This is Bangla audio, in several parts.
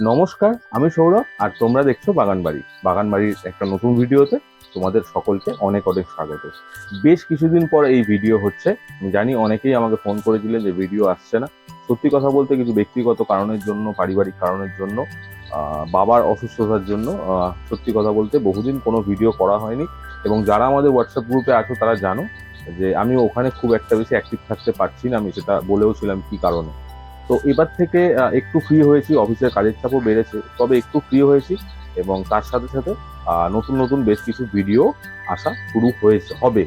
নমস্কার, আমি সৌরভ, আর তোমরা দেখছ বাগানবাড়ি। বাগানবাড়ির একটা নতুন ভিডিওতে তোমাদের সকলকে অনেক অনেক স্বাগত। বেশ কিছুদিন পর এই ভিডিও হচ্ছে। আমি জানি অনেকেই আমাকে ফোন করেছিলেন যে ভিডিও আসছে না। সত্যি কথা বলতে কিছু ব্যক্তিগত কারণের জন্য, পারিবারিক কারণের জন্য বাবার অসুস্থতার জন্য সত্যি কথা বলতে বহুদিন কোনো ভিডিও করা হয়নি। এবং যারা আমাদের হোয়াটসঅ্যাপ গ্রুপে আছো, তারা জানো যে আমি ওখানে খুব একটা বেশি অ্যাক্টিভ থাকতে পারছি না। আমি সেটা বলেও ছিলাম কি কারণে। তো এবার থেকে একটু ফ্রি হয়েছি অফিসের কাজের চাপও বেড়েছে, তবে একটু ফ্রি হয়েছি এবং তার সাথে সাথে নতুন নতুন বেশ কিছু ভিডিও আসা শুরু হয়েছে, হবে।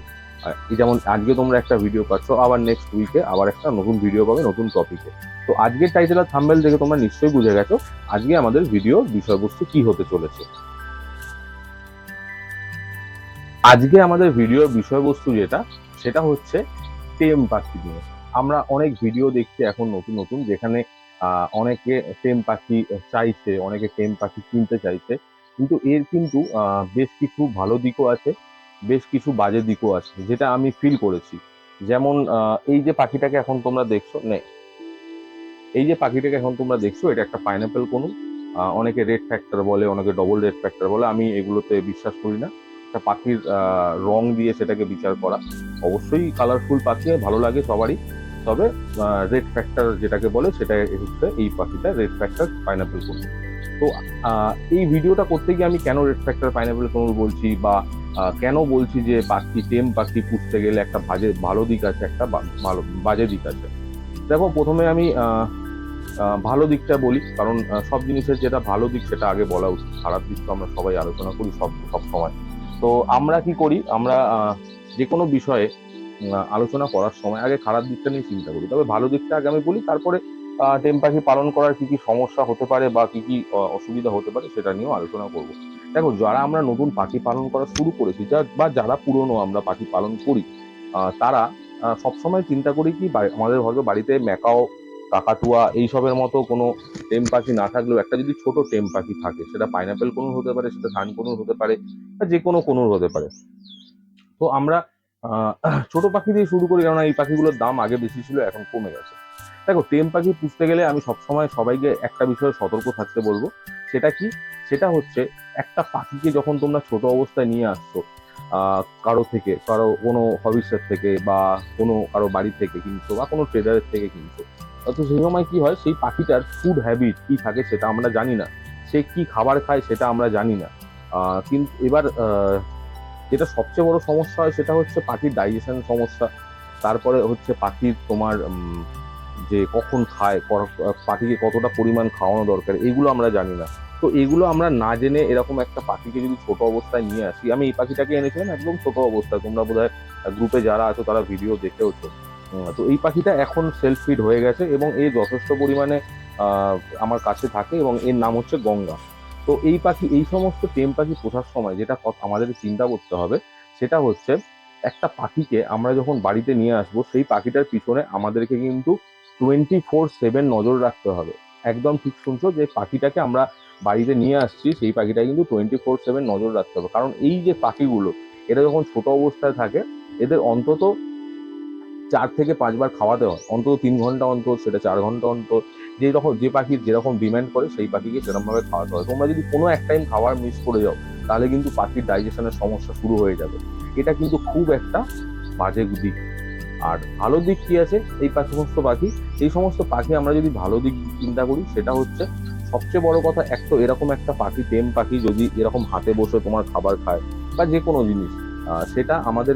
যেমন আজকে তোমরা একটা ভিডিও পাচ্ছ, আবার নেক্সট উইকে আবার একটা নতুন ভিডিও পাবে, নতুন টপিকে তো আজকের টাইটেল আর থাম্বেল দেখে তোমরা নিশ্চয়ই বুঝে গেছো, আজকে আমাদের ভিডিওর বিষয়বস্তু কি হতে চলেছে। আজকে আমাদের ভিডিওর বিষয়বস্তু যেটা, সেটা হচ্ছে টেম পাখি নিয়ে। আমরা অনেক ভিডিও দেখছি এখন নতুন নতুন, যেখানে অনেকে টেম পাখি চাইছে, অনেকে টেম পাখি কিনতে চাইছে। কিন্তু এর কিন্তু বেশ কিছু ভালো দিকও আছে, বেশ কিছু বাজে দিকও আছে, যেটা আমি ফিল করেছি। যেমন এই যে পাখিটাকে এখন তোমরা দেখছ নে এই যে পাখিটাকে এখন তোমরা দেখছ, এটা একটা পাইনাপেল কোনো। অনেকে রেড ফ্যাক্টর বলে, অনেকে ডবল রেড ফ্যাক্টর বলে, আমি এগুলোতে বিশ্বাস করি না। একটা পাখির রং দিয়ে সেটাকে বিচার করা। অবশ্যই কালারফুল পাখি ভালো লাগে সবারই। তবে রেড ফ্যাক্টর যেটাকে বলে সেটা হচ্ছে এই পাখিটা রেড ফ্যাক্টর পাইনাপেল কোন তো এই ভিডিওটা করতে গিয়ে আমি কেন রেড ফ্যাক্টর পাইনাপেল কোন বলছি বা কেন বলছি যে পাখি টেম পাখি পুষতে গেলে একটা বাজে, ভালো দিক আছে, একটা ভালো, বাজে দিক আছে? দেখো, প্রথমে আমি ভালো দিকটা বলি, কারণ সব জিনিসের যেটা ভালো দিক সেটা আগে বলা উচিত। খারাপ দিক তো আমরা সবাই আলোচনা করি সব সব সময়। তো আমরা কি করি? আমরা যে কোনো বিষয়ে আলোচনা করার সময়। আগে খারাপ দিকটা নিয়ে চিন্তা করি। তবে ভালো দিকটা আগে আমি বলি, তারপরে টেম পাখি পালন করার কি কি সমস্যা হতে পারে বা কি কি অসুবিধা হতে পারে সেটা নিয়েও আলোচনা করব। দেখো, যারা আমরা নতুন পাখি পালন করা শুরু করেছি, যা, বা যারা পুরনো আমরা পাখি পালন করি তারা সবসময় চিন্তা করি কি আমাদের হয়তো বাড়িতে ম্যাকাও, কাকাতুয়া এইসবের মতো কোনো টেম পাখি না থাকলেও একটা যদি ছোট টেম পাখি থাকে, সেটা পাইনাপেল কোনুর হতে পারে, সেটা ধান কোনুর হতে পারে, বা যে কোনো কোনুর হতে পারে। তো আমরা ছোট পাখি দিয়ে শুরু করি কারণ এই পাখিগুলোর দাম আগে বেশি ছিল, এখন কমে গেছে। দেখো, টেম পাখি পুষতে গেলে আমি সবসময় সবাইকে একটা বিষয়ে সতর্ক থাকতে বলব। সেটা কি? সেটা হচ্ছে, একটা পাখিকে যখন তোমরা ছোট অবস্থায় নিয়ে আসছো কারও থেকে, কারও কোনো হবিসের থেকে বা কোনো কারও বাড়ি থেকে কিনছো বা কোনো ট্রেডারের থেকে কিনছো তো সেই সময় কি হয়, সেই পাখিটার ফুড হ্যাবিট কি থাকে সেটা আমরা জানি না, সে কি খাবার খায় সেটা আমরা জানি না। কিন্তু এবার যেটা সবচেয়ে বড় সমস্যা হয় সেটা হচ্ছে পাখির ডাইজেশন সমস্যা। তারপরে হচ্ছে পাখির তোমার যে কখন খায় পাখিকে কতটা পরিমাণ খাওয়ানো দরকার, এগুলো আমরা জানি না। তো এগুলো আমরা না জেনে এরকম একটা পাখিকে যদি ছোট অবস্থায় নিয়ে আসি, আমি এই পাখিটাকে এনেছিলাম একদম ছোট অবস্থায়, তোমরা বোধহয় গ্রুপে যারা আছো তারা ভিডিও দেখেওছো। তো এই পাখিটা এখন সেলফ ফিড হয়ে গেছে এবং এ যথেষ্ট পরিমাণে আমার কাছে থাকে এবং এর নাম হচ্ছে গঙ্গা। তো এই পাখি, এই সমস্ত টেম পাখি পোষার সময় যেটা আমাদের চিন্তা করতে হবে, সেটা হচ্ছে একটা পাখিকে আমরা যখন বাড়িতে নিয়ে আসব, সেই পাখিটার পিছনে আমাদেরকে কিন্তু টোয়েন্টি ফোর সেভেন নজর রাখতে হবে। একদম ঠিক শুনছো যে পাখিটাকে আমরা বাড়িতে নিয়ে আসছি, সেই পাখিটা কিন্তু টোয়েন্টি ফোর সেভেন নজর রাখতে হবে। কারণ এই যে পাখিগুলো এটা যখন ছোট অবস্থায় থাকে, এদের অন্তত চার থেকে পাঁচবার খাওয়াতে হয়। অন্তত তিন ঘণ্টা অন্তর, সেটা চার ঘণ্টা অন্তর যে রকম, যে পাখির যেরকম ডিমান্ড করে, সেই পাখিকে সেরকমভাবে খাওয়াতে হয় তোমরা যদি কোনো এক টাইম খাবার মিস করে যাও, তাহলে কিন্তু পাখির ডাইজেশনের সমস্যা শুরু হয়ে যাবে। এটা কিন্তু খুব একটা বাজে দিক। আর ভালো দিক কী আছে? এই সমস্ত পাখি, এই সমস্ত পাখি আমরা যদি ভালো দিক চিন্তা করি, সেটা হচ্ছে সবচেয়ে বড় কথা, এক তো এরকম একটা পাখি টেম পাখি যদি এরকম হাতে বসে তোমার খাবার খায়, বা যে কোনো জিনিস সেটা আমাদের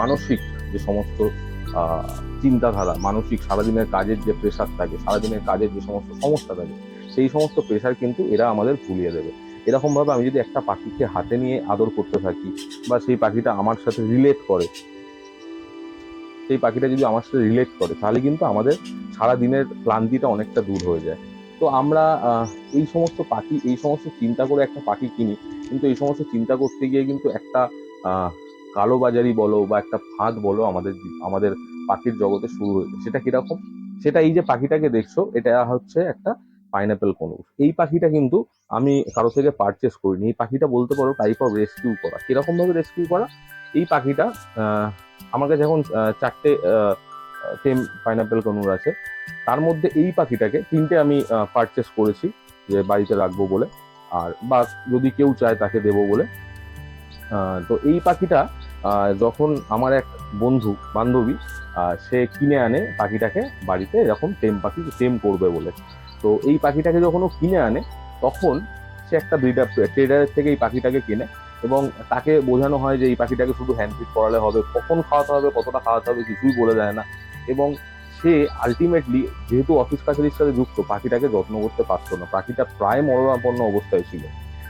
মানসিক যে সমস্ত চিন্তাধারা, মানসিক সারাদিনের কাজের যে প্রেশার থাকে, সারাদিনের কাজের যে সমস্ত সমস্যা থাকে, সেই সমস্ত প্রেশার কিন্তু এরা আমাদের ভুলিয়ে দেবে। এরকমভাবে আমি যদি একটা পাখিকে হাতে নিয়ে আদর করতে থাকি বা সেই পাখিটা আমার সাথে রিলেট করে, সেই পাখিটা যদি আমার সাথে রিলেট করে, তাহলে কিন্তু আমাদের সারা দিনের ক্লান্তিটা অনেকটা দূর হয়ে যায়। তো আমরা এই সমস্ত পাখি, এই সমস্ত চিন্তা করে একটা পাখি কিনি, কিন্তু এই সমস্ত চিন্তা করতে গিয়ে কিন্তু একটা কালোবাজারি বলো বা একটা ফাঁদ বলো আমাদের আমাদের পাখির জগতে শুরু হয়েছে সেটা কীরকম? সেটা এই যে পাখিটাকে দেখছ, এটা হচ্ছে একটা পাইনাপেল কনুর এই পাখিটা কিন্তু আমি কারও থেকে পারচেস করিনি। এই পাখিটা বলতে পারো টাইপ অফ রেস্কিউ করা। কীরকম ভাবে রেস্কিউ করা? এই পাখিটা আমার কাছে এখন চারটে টেম পাইনাপেল কনুর আছে। তার মধ্যে এই পাখিটাকে তিনটে আমি পারচেস করেছি, যে বাড়িতে রাখব বলে। আর বা যদি কেউ চায় তাকে দেবো বলে। তো এই পাখিটা যখন আমার এক বন্ধু, বান্ধবী সে কিনে আনে পাখিটাকে বাড়িতে, এরকম টেম পাখি, টেম করবে বলে। তো এই পাখিটাকে যখন ও কিনে আনে, তখন সে একটা ব্রিডার ট্রেডারের থেকে এই পাখিটাকে কেনে এবং তাকে বোঝানো হয় যে এই পাখিটাকে শুধু হ্যান্ডফিট করালে হবে, কখন খাওয়াতে হবে, কতটা খাওয়াতে হবে কিছুই বলে দেয় না। এবং সে আলটিমেটলি যেহেতু অফিস কাছারির সাথে যুক্ত, পাখিটাকে যত্ন করতে পারতো না। পাখিটা প্রায় মরণাপন্ন অবস্থায় ছিল।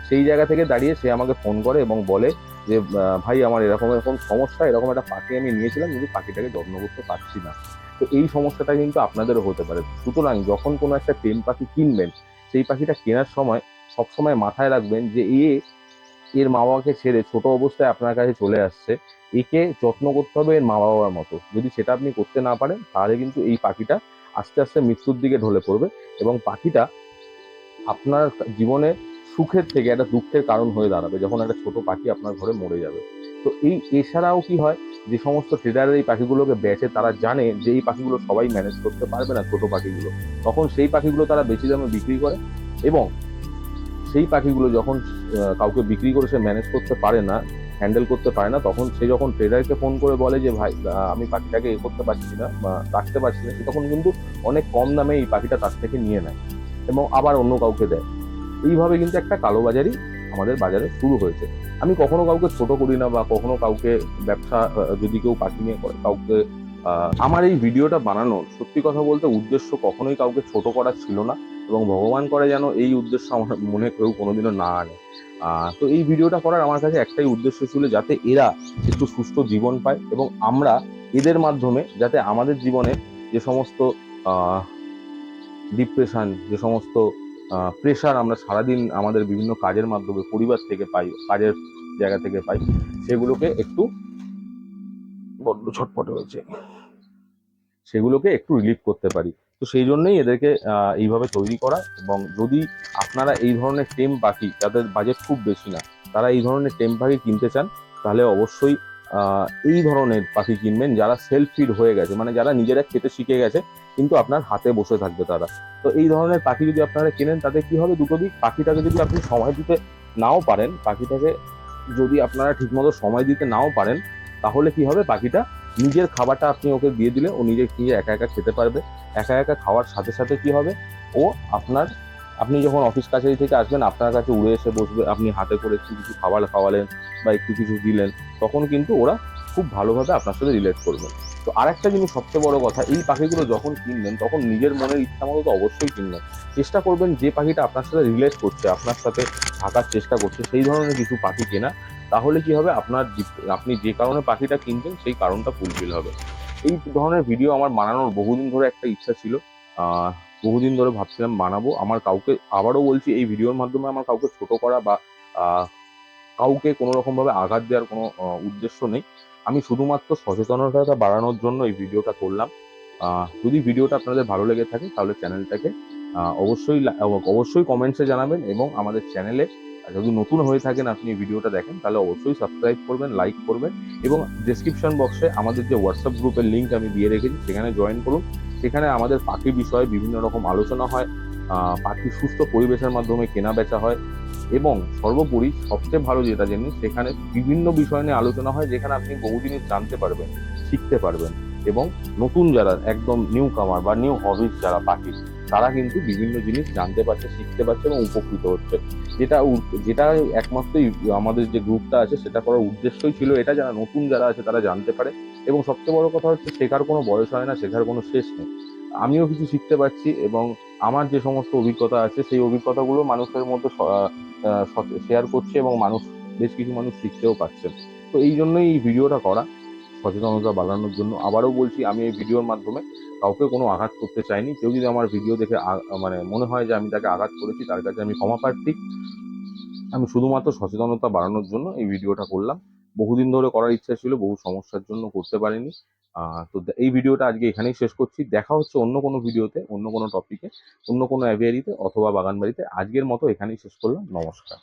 সেই জায়গা থেকে দাঁড়িয়ে সে আমাকে ফোন করে এবং বলে যে ভাই আমার এরকম এরকম সমস্যা, এরকম একটা পাখি আমি নিয়েছিলাম, কিন্তু পাখিটাকে যত্ন করতে পারছি না। তো এই সমস্যাটা কিন্তু আপনাদেরও হতে পারে। সুতরাং যখন কোনো একটা প্রেম পাখি কিনবেন, সেই পাখিটা কেনার সময় সবসময় মাথায় রাখবেন যে, এ, এর মা বাবাকে ছেড়ে ছোট অবস্থায় আপনার কাছে চলে আসছে। একে যত্ন করতে হবে এর মা বাবার মতো। যদি সেটা আপনি করতে না পারেন, তাহলে কিন্তু এই পাখিটা আস্তে আস্তে মৃত্যুর দিকে ঢলে পড়বে এবং পাখিটা আপনার জীবনে সুখের থেকে একটা দুঃখের কারণ হয়ে দাঁড়াবে যখন একটা ছোট পাখি আপনার ঘরে মরে যাবে। তো এই এছাড়াও কি হয়, যে সমস্ত ট্রেডারের এই পাখিগুলোকে বেচে তারা জানে যে এই পাখিগুলো সবাই ম্যানেজ করতে পারবে না ছোট পাখিগুলো। তখন সেই পাখিগুলো তারা বেশি দামে বিক্রি করে এবং সেই পাখিগুলো যখন কাউকে বিক্রি করে সে ম্যানেজ করতে পারে না হ্যান্ডেল করতে পারে না, তখন সে যখন ট্রেডারকে ফোন করে বলে যে, ভাই আমি পাখিটাকে এ করতে পারছি না বা রাখতে পারছি না, সে তখন কিন্তু অনেক কম দামে এই পাখিটা তার থেকে নিয়ে নেয় এবং আবার অন্য কাউকে দেয়। এইভাবে কিন্তু একটা কালোবাজারি আমাদের বাজারে শুরু হয়েছে। আমি কখনো কাউকে ছোট করি না বা কখনো কাউকে ব্যবসা যদি কেউ পাখি নিয়ে করে, কাউকে আমার এই ভিডিওটা বানানোর সত্যি কথা বলতে উদ্দেশ্য কখনোই কাউকে ছোট করা ছিল না এবং ভগবান করে যেন এই উদ্দেশ্য আমার মনে কেউ কোনোদিনও না আনে। তো এই ভিডিওটা করার আমার কাছে একটাই উদ্দেশ্য ছিল যাতে এরা একটু সুস্থ জীবন পায় এবং আমরা এদের মাধ্যমে যাতে আমাদের জীবনে যে সমস্ত ডিপ্রেশন যে সমস্ত প্রেশার আমরা সারাদিন আমাদের বিভিন্ন কাজের মাধ্যমে পরিবার থেকে পাই, কাজের জায়গা থেকে পাই, সেগুলোকে একটু বড্ড ছটপটে হয়েছে। সেগুলোকে একটু রিলিফ করতে পারি। তো সেই জন্যই এদেরকে এইভাবে তৈরি করা এবং যদি আপনারা এই ধরনের টেম পাখি যাদের বাজেট খুব বেশি না, তারা এই ধরনের টেম পাখি কিনতে চান, তাহলে অবশ্যই এই ধরনের পাখি কিনবেন যারা সেলফ ফিড হয়ে গেছে মানে যারা নিজেরা খেতে শিখে গেছে, কিন্তু আপনার হাতে বসে থাকবে তারা। তো এই ধরনের পাখি যদি আপনারা কেনেন, তাতে কি হবে? দুটো দিক, পাখিটাকে যদি আপনি সময় দিতে নাও পারেন, পাখিটাকে যদি আপনারা ঠিকমতো সময় দিতে নাও পারেন, তাহলে কি হবে? পাখিটা নিজের খাবারটা আপনি ওকে দিয়ে দিলে, ও নিজে নিজে একা একা খেতে পারবে। একা একা খাওয়ার সাথে সাথে কি হবে? ও আপনার আপনি যখন অফিস কাছারি থেকে আসবেন, আপনার কাছে উড়ে এসে বসবে, আপনি হাতে করে একটু কিছু খাবার খাওয়ালেন বা একটু কিছু দিলেন, তখন কিন্তু ওরা খুব ভালোভাবে আপনার সাথে রিলেট করবেন তো আরেকটা জিনিস সবচেয়ে বড় কথা, এই পাখিগুলো যখন কিনবেন, তখন নিজের মনের ইচ্ছা মতো তো অবশ্যই কিনবেন। চেষ্টা করবেন যে পাখিটা আপনার সাথে রিলেট করছে, আপনার সাথে থাকার চেষ্টা করছে, সেই ধরনের কিছু পাখি কেনা, তাহলে কি হবে? আপনার আপনি যে কারণে পাখিটা কিনবেন, সেই কারণটা ফুলফিল হবে। এই ধরনের ভিডিও আমার বানানোর বহুদিন ধরে একটা ইচ্ছা ছিল। বহুদিন ধরে ভাবছিলাম বানাবো। আমার কাউকে, আবারও বলছি, এই ভিডিওর মাধ্যমে আমার কাউকে ছোট করা বা কাউকে কোনো রকম ভাবে আঘাত দেওয়ার কোনো উদ্দেশ্য নেই। আমি শুধুমাত্র সচেতনতা বাড়ানোর জন্য এই ভিডিওটা করলাম। যদি ভিডিওটা আপনাদের ভালো লেগে থাকে, তাহলে চ্যানেলটাকে অবশ্যই অবশ্যই কমেন্টসে জানাবেন এবং আমাদের চ্যানেলে যদি নতুন হয়ে থাকেন আপনি ভিডিওটা দেখেন, তাহলে অবশ্যই সাবস্ক্রাইব করবেন লাইক করবেন এবং ডেসক্রিপশন বক্সে আমাদের যে হোয়াটসঅ্যাপ গ্রুপের লিঙ্ক আমি দিয়ে রেখেছি, সেখানে জয়েন করুন। সেখানে আমাদের পাখি বিষয়ে বিভিন্ন রকম আলোচনা হয় পাখি সুস্থ পরিবেশের মাধ্যমে কেনা বেচা হয় এবং সর্বোপরি সবচেয়ে ভালো যেটা জানি সেখানে বিভিন্ন বিষয় নিয়ে আলোচনা হয়, যেখানে আপনি বহু জিনিস জানতে পারবেন, শিখতে পারবেন এবং নতুন যারা একদম নিউ কামার বা নিউ হবিস যারা পাখি তারা কিন্তু বিভিন্ন জিনিস জানতে পারছে, শিখতে পারছে এবং উপকৃত হচ্ছে। যেটা যেটা একমাত্রই আমাদের যে গ্রুপটা আছে, সেটা করার উদ্দেশ্যই ছিল এটা, যারা নতুন যারা আছে তারা জানতে পারে। এবং সবচেয়ে বড় কথা হচ্ছে, শেখার কোনো বয়স হয় না, শেখার কোনো শেষ নেই। আমিও কিছু শিখতে পারছি এবং আমার যে সমস্ত অভিজ্ঞতা আছে, সেই অভিজ্ঞতাগুলো মানুষের মধ্যে শেয়ার করছে এবং মানুষ, বেশ কিছু মানুষ শিখতেও পারছে। তো এই জন্যই এই ভিডিওটা করা। সচেতনতা বাড়ানোর জন্য। আবারও বলছি, আমি এই ভিডিওর মাধ্যমে কাউকে কোনো আঘাত করতে চাইনি। কেউ যদি আমার ভিডিও দেখে মানে মনে হয় যে আমি তাকে আঘাত করেছি, তার কাছে আমি ক্ষমা প্রার্থী। আমি শুধুমাত্র সচেতনতা বাড়ানোর জন্য এই ভিডিওটা করলাম। বহুদিন ধরে করার ইচ্ছা ছিল, বহু সমস্যার জন্য করতে পারিনি। তো এই ভিডিওটা আজকে এখানেই শেষ করছি। দেখা হচ্ছে অন্য কোনো ভিডিওতে, অন্য কোনো টপিকে অন্য কোনো অ্যাভিয়ারিতে অথবা বাগানবাড়িতে। আজকের মতো এখানেই শেষ করলাম। নমস্কার।